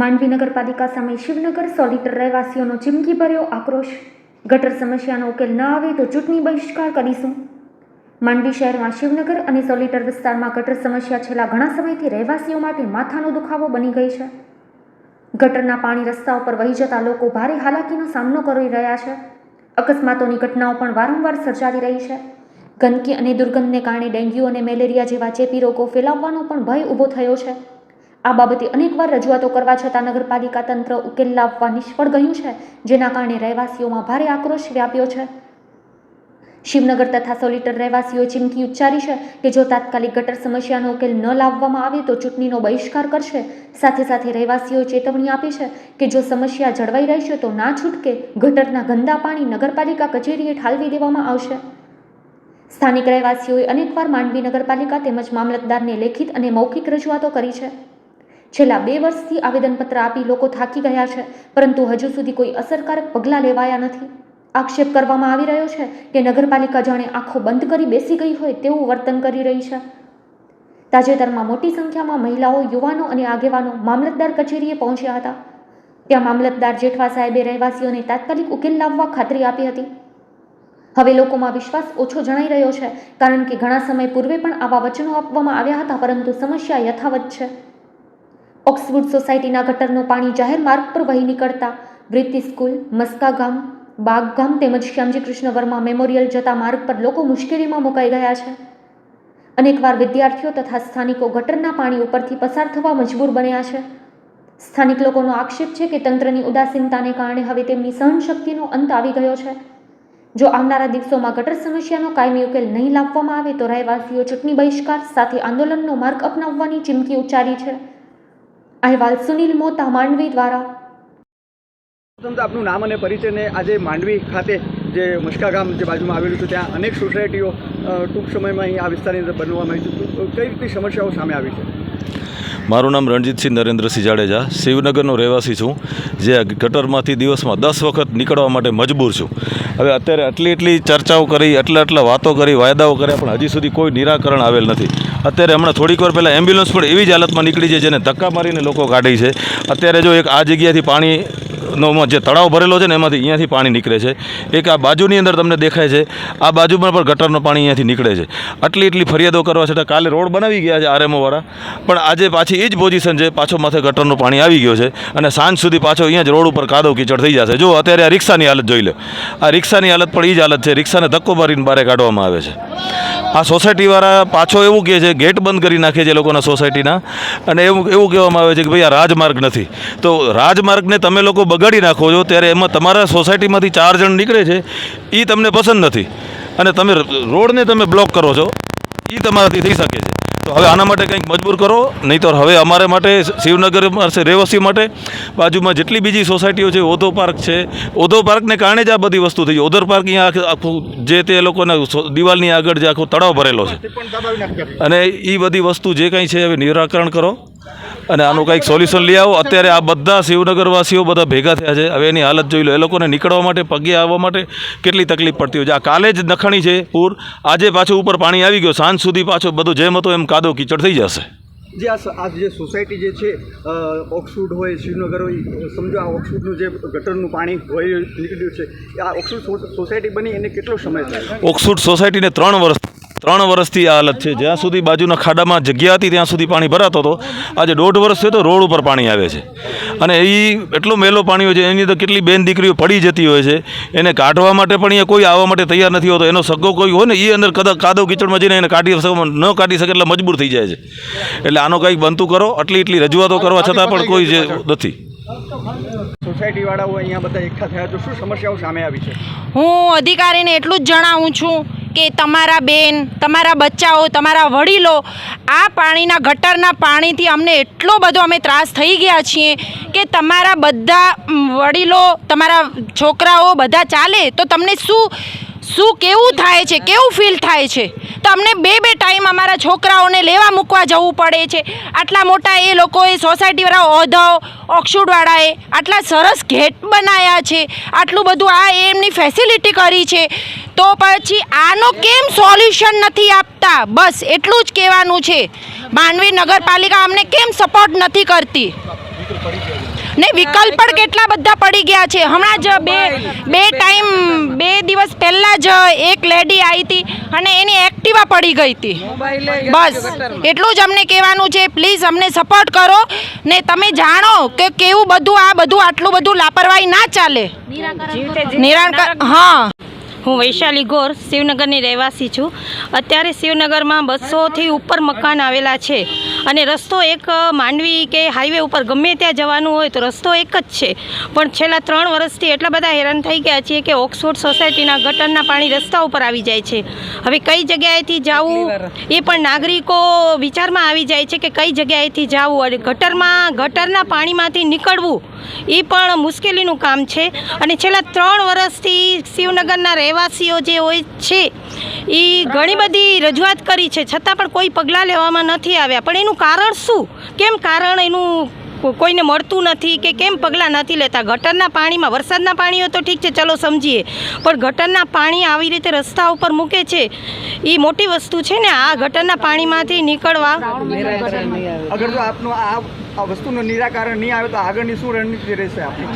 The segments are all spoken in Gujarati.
માંડવી નગરપાલિકા સામે શિવનગર સોલિટર રહેવાસીઓનો ચીમકીભર્યો આક્રોશ. ગટર સમસ્યાનો ઉકેલ ન આવે તો ચૂંટણી બહિષ્કાર કરીશું. માંડવી શહેરમાં શિવનગર અને સોલિટર વિસ્તારમાં ગટર સમસ્યા છેલ્લા ઘણા સમયથી રહેવાસીઓ માટે માથાનો દુખાવો બની ગઈ છે. ગટરના પાણી રસ્તા ઉપર વહી જતા લોકો ભારે હાલાકીનો સામનો કરી રહ્યા છે. અકસ્માતોની ઘટનાઓ પણ વારંવાર સર્જાતી રહી છે. ગંદકી અને દુર્ગંધને કારણે ડેન્ગ્યુ અને મેલેરિયા જેવા ચેપી રોગો ફેલાવવાનો પણ ભય ઊભો થયો છે. આ બાબતે અનેકવાર રજૂઆતો કરવા છતાં નગરપાલિકા તંત્ર ઉકેલ લાવવા નિષ્ફળ ગયું છે, જેના કારણે રહેવાસીઓમાં ભારે આક્રોશ વ્યાપ્યો છે. શિવનગર તથા સોલિટર રહેવાસીઓએ ચીમકી ઉચ્ચારી છે કે જો તાત્કાલિક ગટર સમસ્યાનો ઉકેલ ન લાવવામાં આવે તો ચૂંટણીનો બહિષ્કાર કરશે. સાથે સાથે રહેવાસીઓએ ચેતવણી આપી છે કે જો સમસ્યા જળવાઈ રહેશે તો ના છૂટકે ગટરના ગંદા પાણી નગરપાલિકા કચેરીએ ઠાલવી દેવામાં આવશે. સ્થાનિક રહેવાસીઓએ અનેકવાર માંડવી નગરપાલિકા તેમજ મામલતદારને લેખિત અને મૌખિક રજૂઆતો કરી છે. છેલ્લા બે વર્ષથી આવેદનપત્ર આપી લોકો થાકી ગયા છે, પરંતુ હજુ સુધી કોઈ અસરકારક પગલાં લેવાયા નથી. આક્ષેપ કરવામાં આવી રહ્યો છે કે નગરપાલિકા જાણે આંખો બંધ કરી બેસી ગઈ હોય તેવું વર્તન કરી રહી છે. તાજેતરમાં મોટી સંખ્યામાં મહિલાઓ, યુવાનો અને આગેવાનો મામલતદાર કચેરીએ પહોંચ્યા હતા. ત્યાં મામલતદાર જેઠવા સાહેબે રહેવાસીઓને તાત્કાલિક ઉકેલ લાવવા ખાતરી આપી હતી. હવે લોકોમાં વિશ્વાસ ઓછો જણાઈ રહ્યો છે, કારણ કે ઘણા સમય પૂર્વે પણ આવા વચનો આપવામાં આવ્યા હતા, પરંતુ સમસ્યા યથાવત છે. ઓક્સવુડ સોસાયટીના ગટરનું પાણી જાહેર માર્ગ પર વહી નીકળતા વૃત્તિ સ્કૂલ, મસ્કા ગામ, બાગ ગામ તેમજ શ્યામજી કૃષ્ણ વર્મા મેમોરિયલ જતા માર્ગ પર લોકો મુશ્કેલીમાં મુકાઈ ગયા છે. અનેકવાર વિદ્યાર્થીઓ તથા સ્થાનિકો ગટરના પાણી ઉપરથી પસાર થવા મજબૂર બન્યા છે. સ્થાનિક લોકોનો આક્ષેપ છે કે તંત્રની ઉદાસીનતાને કારણે હવે તેમની સહનશક્તિનો અંત આવી ગયો છે. જો આવનારા દિવસોમાં ગટર સમસ્યાનો કાયમી ઉકેલ નહીં લાવવામાં આવે તો રહેવાસીઓ ચૂંટણી બહિષ્કાર સાથે આંદોલનનો માર્ગ અપનાવવાની ચીમકી ઉચ્ચારી છે. અહેવાલ સુનિલ મોતા માંડવી દ્વારા. પ્રથમ તો આપનું નામ અને પરિચયને આજે માંડવી ખાતે જે મસ્કા ગામ જે બાજુમાં આવેલું છે ત્યાં અનેક સોસાયટીઓ ટૂંક સમયમાં અહીં આ વિસ્તારની અંદર બનવામાં આવી છે. કઈ રીતની સમસ્યાઓ સામે આવી છે? મારું નામ રણજીતસિંહ નરેન્દ્રસિંહ જાડેજા શિવનગરનો રહેવાસી છું જે આ ગટરમાંથી દિવસમાં દસ વખત નીકળવા માટે મજબૂર છું. હવે અત્યારે આટલી એટલી ચર્ચાઓ કરી એટલા એટલા વાતો કરી, વાયદાઓ કર્યા, પણ હજી સુધી કોઈ નિરાકરણ આવેલ નથી. અત્યારે હમણાં થોડીક વાર પહેલાં એમ્બ્યુલન્સ પણ એવી જ હાલતમાં નીકળી છે જેને ધક્કા મારીને લોકો કાઢી છે. અત્યારે જો એક આ જગ્યાથી પાણી નો જે તળાવ ભરેલો છે ને એમાંથી અહીંયાથી પાણી નીકળે છે. એક આ બાજુની અંદર તમને દેખાય છે. આ બાજુમાં પણ ગટરનું પાણી અહીંયાથી નીકળે છે. આટલી એટલી ફરિયાદો કરવા છતાં કાલે રોડ બનાવી ગયા છે આરએમઓવાળા પણ આજે પાછી એ જ પોઝિશન છે, પાછો માથે ગટરનું પાણી આવી ગયો છે અને સાંજ સુધી પાછો અહીંયા જ રોડ ઉપર કાદવ કીચડ થઈ જશે. જો અત્યારે આ રિક્ષાની હાલત જોઈ લે. આ રિક્ષાની હાલત પણ એ જ હાલત છે. રિક્ષાને ધક્કો મારીને બારે કાઢવામાં આવે છે. આ સોસાયટીવાળા પાછો એવું કહે છે, ગેટ બંધ કરી નાખે છે લોકોના સોસાયટીના. અને એવું એવું કહેવામાં આવે છે કે ભાઈ આ રાજમાર્ગ નથી. તો રાજમાર્ગને તમે લોકો બગાડી નાખો છો, ત્યારે એમાં તમારા સોસાયટીમાંથી ચાર જણ નીકળે છે એ તમને પસંદ નથી. અને તમે રોડને તમે બ્લોક કરો છો એ તમારાથી થઈ શકે છે. તો હવે આના માટે કંઈક મજબૂર કરો નહીં તો હવે અમારે માટે શિવનગર રહેવાસી માટે બાજુમાં જેટલી બીજી સોસાયટીઓ છે ઓધો પાર્ક છે ઓધો પાર્કને કારણે જ આ બધી વસ્તુ થઈ ઓધર પાર્ક અહીંયા આખું- આખું જે તે લોકોના દિવાલની આગળ જે આખો તળાવ ભરેલો છે. અને એ બધી વસ્તુ જે કંઈ છે હવે નિરાકરણ કરો. અને આનું કંઈક સોલ્યુશન લઈ આવો. અત્યારે આ બધા શિવનગરવાસીઓ બધા ભેગા થયા છે. હવે એની હાલત જોઈ લો. એ લોકોને નીકળવા માટે પગે આવવા માટે કેટલી તકલીફ પડતી હોય છે. આ કાલે જ નખણી છે પૂર. આજે પાછું ઉપર પાણી આવી ગયો. સાંજ સુધી પાછો બધું જેમ હતો એમ કાદો કીચડ થઈ જશે. જે આ જે સોસાયટી જે છે ઓક્સફૂડ હોય શિવનગર હોય સમજો આ ઓક્સફૂડનું જે ગટરનું પાણી હોય નીકળ્યું છે આ ઓક્સફૂડ સોસાયટી બની એને કેટલો સમય થાય? ઓક્સફૂડ સોસાયટીને ત્રણ વર્ષ ત્રણ વર્ષથી આ હાલત છે. જ્યાં સુધી બાજુના ખાડામાં જગ્યા હતી ત્યાં સુધી પાણી ભરાતો હતો. આજે દોઢ વર્ષ થયો તો રોડ ઉપર પાણી આવે છે. અને એ એટલો મેલો પાણી હોય છે એની અંદર કેટલી બેન દીકરીઓ પડી જતી હોય છે. એને કાઢવા માટે પણ એ કોઈ આવવા માટે તૈયાર નથી હોતો. એનો સગો કોઈ હોય ને એ અંદર કદાચ કાદવ કીચડમાં જઈને એને કાઢી શકે ન કાઢી શકે એટલે મજબૂર થઈ જાય છે. એટલે આનો કંઈક બનતું કરો આટલી એટલી રજૂઆતો કરવા છતાં પણ કોઈ જે નથી. સોસાયટીવાળાઓ અહીંયા બધા એકઠા થયા. તો શું સમસ્યાઓ સામે આવી છે? હું અધિકારીને એટલું જ જણાવું છું કે તમારા બેન, તમારા બચ્ચાઓ, તમારા વડીલો, આ પાણીના ગટરના પાણીથી અમને એટલો બધો અમે ત્રાસ થઈ ગયા છીએ કે તમારા બધા વડીલો, તમારા છોકરાઓ બધા ચાલે તો તમને શું શું કેવું થાય છે, કેવું ફીલ થાય છે? તો અમને બે બે ટાઈમ અમારા છોકરાઓને લેવા મૂકવા જવું પડે છે. આટલા મોટા એ લોકોએ સોસાયટીવાળા ઓધવ, ઓક્સુડવાળાએ આટલા સરસ ગેટ બનાવ્યા છે. આટલું બધું આ એમની ફેસિલિટી કરી છે. તો પછી આનો કેમ સોલ્યુશન નથી આપતા? બસ એટલું જ કહેવાનું છે. માનવી નગરપાલિકા અમને કેમ સપોર્ટ નથી કરતી? ને વિકલ્પ પણ કેટલા બધા પડી ગયા છે. હમણાં જ બે બે ટાઈમ બે દિવસ પહેલાં જ એક લેડી આવી હતી અને એની એક્ટિવા પડી ગઈ હતી. બસ એટલું જ અમને કહેવાનું છે. પ્લીઝ અમને સપોર્ટ કરો. ને તમે જાણો કે કેવું બધું આ બધું આટલું બધું લાપરવાહી ના ચાલે. નિરાકરણ હા. હું વૈશાલી ગોર શિવનગરની રહેવાસી છું. અત્યારે શિવનગરમાં બસોથી ઉપર મકાન આવેલા છે. અને રસ્તો એક માંડવી કે હાઈવે ઉપર ગમે ત્યાં જવાનું હોય તો રસ્તો એક જ છે. પણ છેલ્લા ત્રણ વર્ષથી એટલા બધા હેરાન થઈ ગયા છીએ કે ઓક્સફોર્ડ સોસાયટીના ગટરના પાણી રસ્તા ઉપર આવી જાય છે. હવે કઈ જગ્યાએથી જવું એ પણ નાગરિકો વિચારમાં આવી જાય છે કે કઈ જગ્યાએથી જવું અને ગટરમાં ગટરના પાણીમાંથી નીકળવું એ પણ મુશ્કેલીનું કામ છે. અને છેલ્લા ત્રણ વર્ષથી શિવનગરના રહેવાસીઓ જે હોય છે એ ઘણી બધી રજૂઆત કરી છે. છતાં પણ કોઈ પગલાં લેવામાં નથી આવ્યા. પણ એનું કારણ શું? કેમ કારણ એનું કોઈને મળતું નથી કે કેમ પગલાં નથી લેતા? ગટરના પાણીમાં વરસાદના પાણી હોય તો ઠીક છે ચલો સમજીએ. પણ ગટરના પાણી આવી રીતે રસ્તા ઉપર મૂકે છે એ મોટી વસ્તુ છે ને આ ગટરના પાણીમાંથી નીકળવા અગર જો આપનો આ વસ્તુનું નિરાકરણ નહીં આવે તો આગળની શું રણનીતિ રહેશે આપની?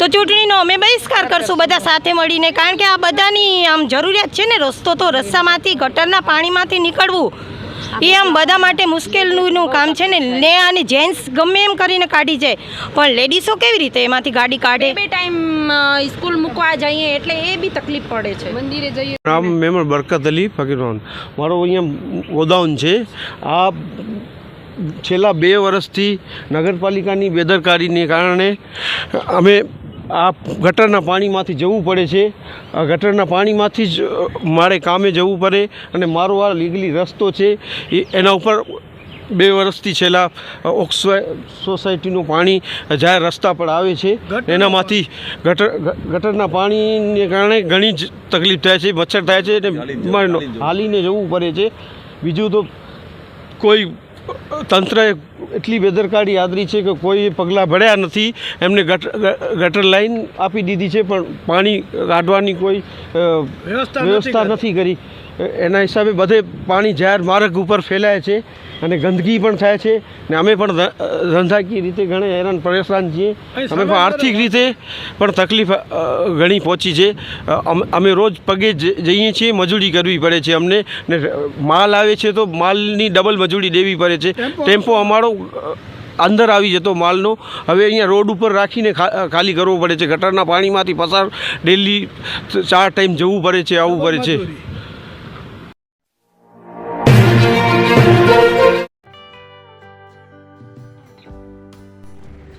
તો ચૂંટણીનો અમે બહિષ્કાર કરશું બધા સાથે મળીને કારણ કે આ બધાની આમ જરૂરિયાત છે ને રસ્તો તો રસ્તામાંથી ગટરના પાણીમાંથી નીકળવું. એ આમ બધા માટે મુશ્કેલનું કામ છે ને. ને અને જેન્ટ્સ ગમે એમ કરીને કાઢી જાય. પણ લેડીઝો કેવી રીતે એમાંથી ગાડી કાઢે? બે ટાઈમ સ્કૂલ મૂકવા જઈએ એટલે એ બી તકલીફ પડે છે. મંદિરે જઈએ. રામ મેમર બરકત અલી ફકીરવાન મારો અહીંયા ગોદાઉન છે. આ છેલ્લા બે વર્ષથી નગરપાલિકાની બેદરકારીને કારણે અમે આ ગટરના પાણીમાંથી જવું પડે છે. આ ગટરના પાણીમાંથી જ મારે કામે જવું પડે અને મારો આ લીગલી રસ્તો છે એ એના ઉપર બે વર્ષથી છેલ્લા ઓક્સો સોસાયટીનું પાણી જાહેર રસ્તા પર આવે છે એનામાંથી ગટર ગટરના પાણીને કારણે ઘણી જ તકલીફ થાય છે મચ્છર થાય છે અને હાલીને જવું પડે છે. બીજું તો કોઈ તંત્રએ એટલી બેદરકારી આદરી છે કે કોઈ પગલાં ભર્યા નથી. એમને ગટર લાઈન આપી દીધી છે પણ પાણી કાઢવાની કોઈ વ્યવસ્થા નથી કરી. એના હિસાબે બધે પાણી જાહેર માર્ગ ઉપર ફેલાય છે અને ગંદકી પણ થાય છે ને અમે પણ ધંધાકીય રીતે ઘણે હેરાન પરેશાન છીએ. અમે પણ આર્થિક રીતે પણ તકલીફ ઘણી પહોંચી છે. અમે રોજ પગે જઈએ છીએ મજૂરી કરવી પડે છે અમને ને માલ આવે છે તો માલની ડબલ મજૂરી દેવી પડે છે. ટેમ્પો અમારો અંદર આવી જતો માલનો. હવે અહીંયા રોડ ઉપર રાખીને ખાલી કરવો પડે છે. ગટરના પાણીમાંથી પસાર ડેલી ચાર ટાઈમ જવું પડે છે આવવું પડે છે.